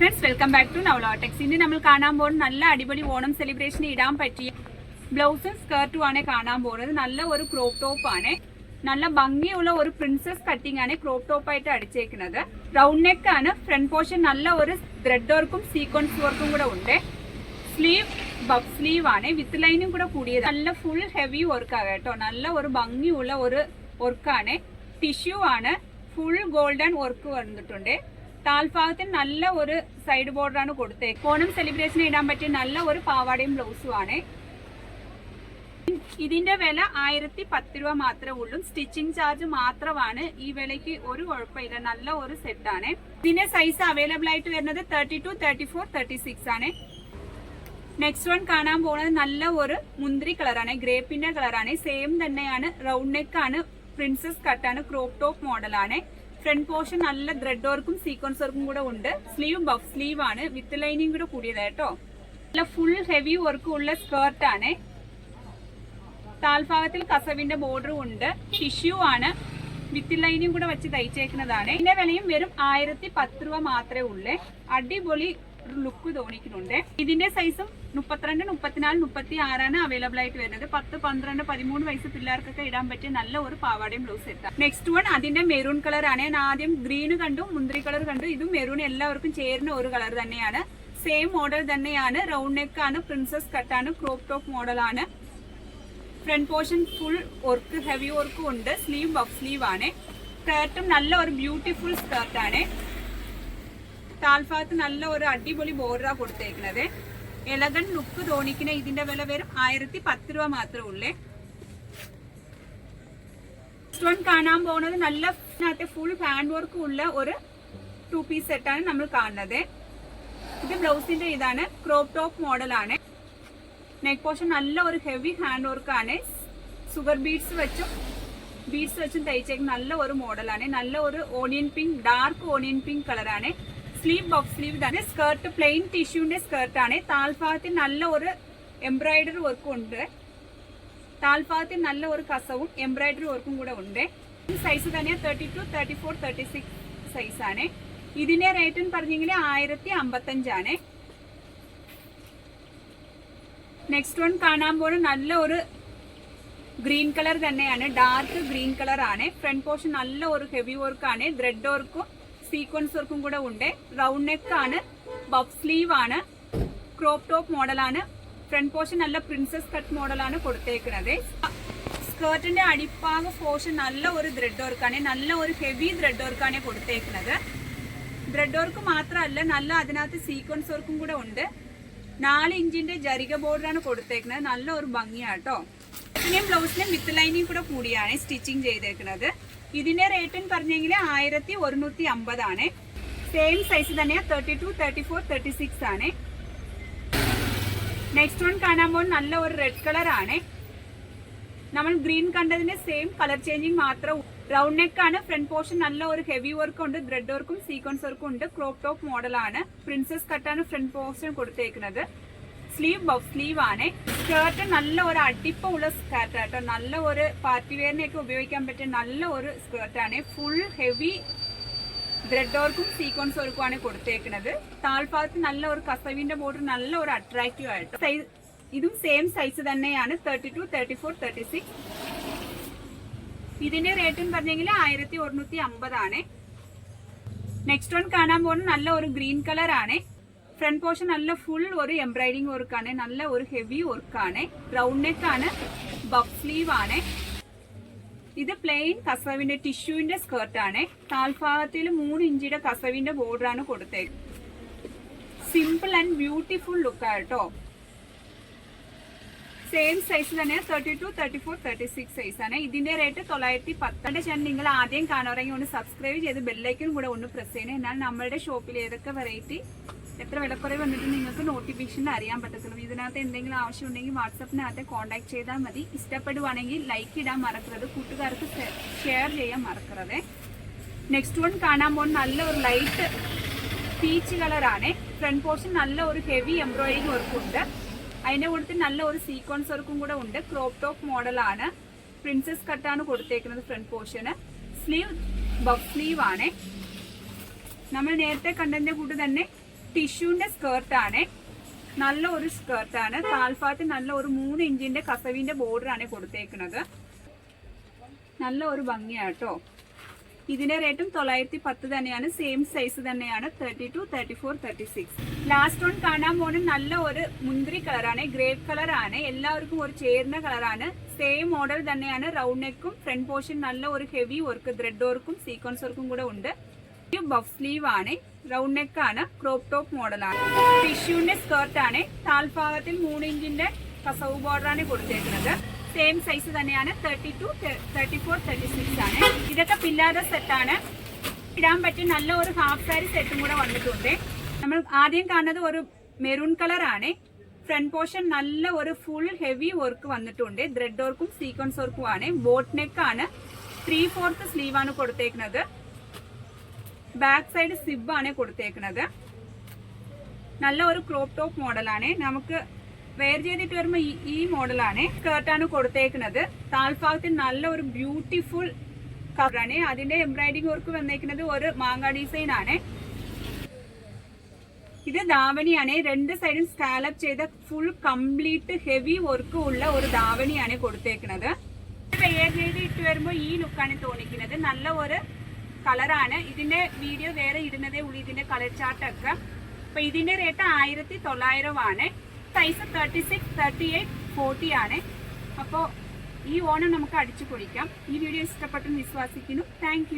Friends welcome back to നവലോടെക്സ് ഇനി നമ്മൾ കാണാൻ പോകുന്ന നല്ല അടിപൊളി ഓണം സെലിബ്രേഷൻ ഇടാൻ പറ്റിയ ബ്ലൗസും സ്കേർട്ടും ആണ് കാണാൻ പോകുന്നത്. നല്ല ഒരു ക്രോപ്പ് ടോപ്പ് ആണ്. നല്ല ഭംഗിയുള്ള ഒരു പ്രിൻസസ് കട്ടിംഗ് ആണ് ക്രോപ്പ് ടോപ്പ് ആയിട്ട് അടിച്ചേക്കുന്നത്. റൗണ്ട് നെക്ക് ആണ്. ഫ്രണ്ട് പോർഷൻ നല്ല ഒരു ത്രെഡ് വർക്കും സീക്വൻസ് വർക്കും കൂടെ ഉണ്ട്. സ്ലീവ് ബഫ് സ്ലീവ് ആണ്. വിത്ത് ലൈനും കൂടെ കൂടിയത്. നല്ല ഫുൾ ഹെവി വർക്കാണ് കേട്ടോ. നല്ല ഒരു ഭംഗിയുള്ള ഒരു വർക്കാണ് ടിഷ്യൂ ആണ്. ഫുൾ ഗോൾഡൻ വർക്ക് വന്നിട്ടുണ്ട്. താൽഭാഗത്തിന് നല്ല ഒരു സൈഡ് ബോർഡറാണ് കൊടുത്തേക്ക് ഓണം സെലിബ്രേഷൻ ഇടാൻ പറ്റിയ നല്ല ഒരു പാവാടയും ബ്ലൗസും ആണ്. ഇതിന്റെ വില ആയിരത്തി പത്ത് രൂപ മാത്രമേ ഉള്ളൂ. സ്റ്റിച്ചിങ് ചാർജ് മാത്രമാണ്. ഈ വിലയ്ക്ക് ഒരു കുഴപ്പമില്ല. നല്ല ഒരു സെറ്റാണ് ഇതിന്റെ സൈസ് അവൈലബിൾ ആയിട്ട് വരുന്നത് thirty two thirty four thirty six ആണ്. നെക്സ്റ്റ് വൺ കാണാൻ പോകുന്നത് നല്ല ഒരു മുന്തിരി കളറാണ് ഗ്രേപ്പിന്റെ കളറാണ് സെയിം തന്നെയാണ്. റൗണ്ട് നെക്ക് ആണ്. പ്രിൻസസ് കട്ടാണ് ക്രോപ്പ് ടോപ്പ് മോഡലാണ് ഫ്രണ്ട് പോർഷൻ നല്ല ത്രെഡ് വർക്കും സീക്വൻസ് വർക്കും കൂടെ ഉണ്ട്. സ്ലീവും ബഫ് സ്ലീവ് ആണ്. വിത്ത് ലൈനിങ് കൂടെ കൂടിയത് കേട്ടോ. നല്ല ഫുൾ ഹെവി വർക്കും ഉള്ള സ്കേർട്ട് ആണ്. താൽഭാഗത്തിൽ കസവിന്റെ ബോർഡറും ഉണ്ട്. ടിഷ്യൂ ആണ്. വിത്ത് ലൈനും കൂടെ വെച്ച് തയ്ച്ചേക്കുന്നതാണ്. ഇതിന്റെ വിലയും വെറും ആയിരത്തി പത്ത് രൂപ മാത്രമേ ഉള്ളേ. അടിപൊളി ലുക്ക് തോന്നിക്കുന്നുണ്ട് ഇതിന്റെ സൈസും മുപ്പത്തിരണ്ട് മുപ്പത്തിനാല് മുപ്പത്തി ആറാണ് അവൈലബിൾ ആയിട്ട് വരുന്നത്. പത്ത് പന്ത്രണ്ട് പതിമൂന്ന് വയസ്സ് പിള്ളേർക്കൊക്കെ ഇടാൻ പറ്റിയ നല്ല ഒരു പാവാടയും ബ്ലൗസ് എത്താം നെക്സ്റ്റ് വൺ അതിന്റെ മെറൂൺ കളർ ആണ്. ഞാൻ ആദ്യം ഗ്രീൻ കണ്ടു മുന്തിരി കളർ കണ്ടു. ഇതും മെറൂൺ എല്ലാവർക്കും ചേരുന്ന ഒരു കളർ തന്നെയാണ്. സെയിം മോഡൽ തന്നെയാണ്. റൗണ്ട് നെക്ക് ആണ് പ്രിൻസസ് കട്ടാണ് ക്രോപ്പ് ടോപ്പ് മോഡലാണ് front portion full work heavy വർക്കും ഉണ്ട്. സ്ലീവ് ബഫ് സ്ലീവ് ആണ്. സ്കേർട്ടും നല്ല ഒരു ബ്യൂട്ടിഫുൾ സ്കേർട്ട് ആണ്. താൽഭാഗത്ത് നല്ല ഒരു അടിപൊളി ബോർഡറാണ് കൊടുത്തേക്കുന്നത് എലഗൻ ലുക്ക് തോണിക്കിന് ഇതിന്റെ വില വരും ആയിരത്തി പത്ത് രൂപ മാത്രമേ ഉള്ളേ. സ്റ്റോൺ കാണാൻ പോകുന്നത് നല്ല ഫുൾ ഹാൻഡ് വർക്ക് ഉള്ള ഒരു ടു പീസ് സെറ്റാണ് നമ്മൾ കാണുന്നത്. ഇത് ബ്ലൗസിന്റെ ഇതാണ് ക്രോപ്പ് ടോപ്പ് മോഡലാണ് നെക്ക് പോർഷൻ നല്ല ഒരു ഹെവി ഹാൻഡ് വർക്കാണ് സുഗർ ബീഡ്സ് വെച്ചും ബീഡ്സ് വെച്ചും തയ്ച്ചേക്കുന്ന നല്ല ഒരു മോഡലാണ് നല്ല ഒരു onion pink dark onion pink കളറാണ് സ്ലീവ് ബോക്സ് സ്ലീവ് തന്നെ സ്കേർട്ട് പ്ലെയിൻ ടിഷ്യൂന്റെ സ്കേർട്ടാണ്. താൽഭാഗത്തിൽ നല്ല ഒരു എംബ്രോയിഡറി വർക്കും ഉണ്ട്. താൽഭാഗത്തിൽ നല്ല ഒരു കസവും എംബ്രോയിഡറി വർക്കും കൂടെ ഉണ്ട്. സൈസ് തന്നെ thirty two thirty four thirty six സൈസാണ് ഇതിന്റെ റേറ്റ് എന്ന് പറഞ്ഞെങ്കിൽ ആയിരത്തി അമ്പത്തഞ്ചാണ് നെക്സ്റ്റ് വൺ കാണാൻ പോകുന്ന നല്ല ഒരു ഗ്രീൻ കളർ തന്നെയാണ്. ഡാർക്ക് ഗ്രീൻ കളർ ആണ്. ഫ്രണ്ട് പോർഷൻ നല്ല ഒരു ഹെവി വർക്ക് ആണ്. ത്രെഡ് വർക്കും സീക്വൻസ് വർക്കും കൂടെ ഉണ്ട്. റൗണ്ട് നെക്ക് ആണ് ബഫ് സ്ലീവ് ആണ് ക്രോപ്പ് ടോപ്പ് മോഡലാണ് ഫ്രണ്ട് പോർഷൻ നല്ല പ്രിൻസസ് കട്ട് മോഡലാണ് കൊടുത്തേക്കുന്നത് സ്കേർട്ടിന്റെ അടിപ്പാക പോർഷൻ നല്ല ഒരു ത്രെഡ് വർക്കാണ് നല്ല ഒരു ഹെവി ത്രെഡ് വർക്കാണ് കൊടുത്തേക്കുന്നത് ത്രെഡ് വർക്ക് മാത്രമല്ല നല്ല അതിനകത്ത് സീക്വൻസ് വർക്കും കൂടെ ഉണ്ട്. നാല് ഇഞ്ചിന്റെ ജരിക ബോർഡറാണ് കൊടുത്തേക്കുന്നത് നല്ല ഒരു ഭംഗിയാട്ടോ. ഇതിനെയും ബ്ലൗസിനും വിത്ത് ലൈനിങ് കൂടെ കൂടിയാണ് സ്റ്റിച്ചിങ് ചെയ്തേക്കുന്നത്. ഇതിന്റെ റേറ്റ് പറഞ്ഞെങ്കിൽ ആയിരത്തി ഒരുന്നൂറ്റി അമ്പതാണ്. സെയിം സൈസ് തന്നെയാണ് thirty two thirty four thirty six ആണ്. നെക്സ്റ്റ് വൺ കാണാൻ പോകുന്ന നല്ല ഒരു റെഡ് കളർ ആണ്. നമ്മൾ ഗ്രീൻ കണ്ടതിന്റെ സെയിം കളർ ചേഞ്ചിങ് മാത്രം റൗണ്ട് നെക്ക് ആണ്. ഫ്രണ്ട് പോർഷൻ നല്ല ഒരു ഹെവി വർക്ക് ഉണ്ട്. ത്രെഡ് വർക്കും സീക്വൻസ് വർക്കും ഉണ്ട്. ക്രോപ്പ് ടോപ്പ് മോഡലാണ് പ്രിൻസസ് കട്ടാണ് ഫ്രണ്ട് പോർഷൻ കൊടുത്തേക്കുന്നത്. സ്ലീവ് ബഫ് സ്ലീവ് ആണ് സ്കേർട്ട് നല്ല ഒരു അടിപ്പുള്ള സ്കേർട്ട് ആട്ടോ. നല്ല ഒരു പാർട്ടി വെയറിനെയൊക്കെ ഉപയോഗിക്കാൻ പറ്റിയ നല്ല ഒരു ആണ്. ഫുൾ ഹെവി ത്രെഡ് വർക്കും സീക്വൻസ് വർക്കും ആണ് കൊടുത്തേക്കുന്നത് താഴ്ഭാഗത്ത് നല്ല ഒരു കസവിന്റെ ബോർഡർ നല്ല ഒരു അട്രാക്റ്റീവ് ആയിട്ട്. സൈസ് ഇതും സെയിം സൈസ് തന്നെയാണ്. Thirty two thirty four thirty six ഇതിന്റെ റേറ്റ് എന്ന് പറഞ്ഞെങ്കിൽ ആയിരത്തി ഒരുന്നൂറ്റി അമ്പതാണ്. നെക്സ്റ്റ് വൺ കാണാൻ പോകുന്നത് നല്ല ഒരു ഗ്രീൻ കളർ ആണ്. ഫ്രണ്ട് പോർഷൻ നല്ല ഫുൾ ഒരു എംബ്രോയിഡിങ് വർക്കാണ്. നല്ല ഒരു ഹെവി വർക്കാണ്. റൗണ്ട് നെക്ക് ആണ്. ബഫ് സ്ലീവ് ആണ്. ഇത് പ്ലെയിൻ കസവിന്റെ ടിഷ്യൂവിന്റെ സ്കേർട്ടാണ് താൽഭാഗത്തിൽ മൂന്ന് ഇഞ്ചിയുടെ കസവിന്റെ ആണ് കൊടുത്തേക്ക് സിമ്പിൾ ആൻഡ് ബ്യൂട്ടിഫുൾ ലുക്കാട്ടോ സെയിം സൈസ് തന്നെ. Thirty two thirty four thirty six size ആണ്. ഇതിന്റെ റേറ്റ് തൊള്ളായിരത്തി പത്തിന്റെ ചാനൽ നിങ്ങൾ ആദ്യം കാണുകയാണെങ്കിൽ ഒന്ന് സബ്സ്ക്രൈബ് ചെയ്ത് ബെല്ലൈക്കനും കൂടെ ഒന്ന് പ്രസ് ചെയ്യണം. എന്നാൽ നമ്മളുടെ ഷോപ്പിൽ ഏതൊക്കെ വെറൈറ്റി എത്ര വിലക്കുറവ് വന്നിട്ട് നിങ്ങൾക്ക് നോട്ടിഫിക്കേഷൻ അറിയാൻ പറ്റത്തുള്ളൂ. ഇതിനകത്ത് എന്തെങ്കിലും ആവശ്യമുണ്ടെങ്കിൽ വാട്സപ്പിനകത്ത് കോൺടാക്ട് ചെയ്താൽ മതി. ഇഷ്ടപ്പെടുവാണെങ്കിൽ ലൈക്ക് ഇടാൻ മറക്കരുത്. കൂട്ടുകാർക്ക് ഷെയർ ചെയ്യാൻ മറക്കരുത്. നെക്സ്റ്റ് വൺ കാണാൻ പോകുന്ന നല്ല ഒരു ലൈറ്റ് പീച്ച് കളറാണ് ഫ്രണ്ട് പോർഷൻ നല്ല ഒരു ഹെവി എംബ്രോയിഡറി വർക്കും ഉണ്ട്. അതിന്റെ കൂട്ടത്തിൽ നല്ല ഒരു സീക്വൻസ് വർക്കും കൂടെ ഉണ്ട്. ക്രോപ്പ് ടോപ്പ് മോഡലാണ് പ്രിൻസസ് കട്ടാണ് കൊടുത്തേക്കുന്നത് ഫ്രണ്ട് പോർഷന് സ്ലീവ് ബഫ് സ്ലീവ് ആണ്. നമ്മൾ നേരത്തെ കണ്ടതിന്റെ കൂടെ തന്നെ ടിഷ്യൂന്റെ സ്കേർട്ടാണ് നല്ല ഒരു ആണ്. കാൽഭാഗത്ത് നല്ല ഒരു മൂന്ന് ഇഞ്ചിന്റെ കസവിന്റെ ബോർഡർ ആണ് കൊടുത്തേക്കുന്നത് നല്ല ഒരു ഭംഗിയാട്ടോ. ഇതിന്റെ റേറ്റും തൊള്ളായിരത്തി പത്ത് തന്നെയാണ്. സെയിം സൈസ് തന്നെയാണ്. Thirty two thirty four thirty six last one കാണാൻ പോകുന്ന നല്ല ഒരു മുന്തിരി കളറാണ് ഗ്രേപ്പ് കളറാണ് എല്ലാവർക്കും ഒരു ചേർന്ന കളറാണ് സെയിം മോഡൽ തന്നെയാണ്. റൗണ്ട് നെക്കും ഫ്രണ്ട് പോർഷൻ നല്ല ഒരു ഹെവി വർക്ക് ത്രെഡ് വർക്കും സീക്വൻസ് വർക്കും കൂടെ ഉണ്ട്. ബഫ് സ്ലീവ് ആണ്. റൗണ്ട് നെക്ക് ആണ്. ക്രോപ്പ് ടോപ്പ് മോഡലാണ് ടിഷ്യൂന്റെ സ്കേർട്ട് ആണ്. താൽഭാഗത്തിൽ മൂന്ന് ഇഞ്ചിന്റെ കസവ് ബോർഡർ ആണ് കൊടുത്തേക്കുന്നത്. സെയിം സൈസ് തന്നെയാണ്. Thirty two thirty four thirty six ആണ്. ഇതൊക്കെ പില്ലാതെ സെറ്റാണ് ഇടാൻ പറ്റിയ നല്ല ഒരു ഹാഫ് സാരി സെറ്റും കൂടെ വന്നിട്ടുണ്ട്. നമ്മൾ ആദ്യം കാണുന്നത് ഒരു മെറൂൺ കളർ ആണ്. ഫ്രണ്ട് പോർഷൻ നല്ല ഒരു ഫുൾ ഹെവി വർക്ക് വന്നിട്ടുണ്ട്. ത്രെഡ് വർക്കും സീക്വൻസ് വർക്കും ആണ്. ബോട്ട് നെക്ക് ആണ്. ത്രീ ഫോർത്ത് സ്ലീവ് ആണ് കൊടുത്തേക്കുന്നത്. ബാക്ക് സൈഡ് സിബ് ആണ് കൊടുത്തേക്കുന്നത് നല്ല ഒരു ക്രോപ്പ് ടോപ്പ് മോഡലാണ് നമുക്ക് വെയർ ചെയ്തിട്ട് വരുമ്പോൾ ഈ മോഡലാണ് സ്കേർട്ടാണ് കൊടുത്തേക്കുന്നത് താൽഭാഗത്ത് നല്ല ഒരു ബ്യൂട്ടിഫുൾ കളറാണ് അതിന്റെ എംബ്രോയിഡിംഗ് വർക്ക് വന്നേക്കുന്നത് ഒരു മാങ്ങ ഡിസൈൻ ആണ്. ഇത് ദാവണിയാണ് രണ്ട് സൈഡും സ്കാലപ്പ് ചെയ്ത ഫുൾ കംപ്ലീറ്റ് ഹെവി വർക്ക് ഉള്ള ഒരു ദാവണിയാണ് കൊടുത്തേക്കുന്നത് വെയർ ചെയ്ത് ഇട്ട് വരുമ്പോൾ ഈ ലുക്കാണ് തോന്നിക്കുന്നത് നല്ല ഒരു കളറാണ്. ഇതിന്റെ വീഡിയോ വേറെ ഇടുന്നതേ ഉള്ളൂ. ഇതിന്റെ കളർ ചാർട്ടൊക്കെ അപ്പൊ ഇതിന്റെ റേറ്റ് ആയിരത്തി തൊള്ളായിരം ആണ്. Size thirty six thirty eight forty ആണ്. അപ്പോൾ ഈ ഓണം നമുക്ക് അടിച്ചു പൊളിക്കാം. ഈ വീഡിയോ ഇഷ്ടപ്പെട്ടെന്ന് വിശ്വസിക്കുന്നു. താങ്ക്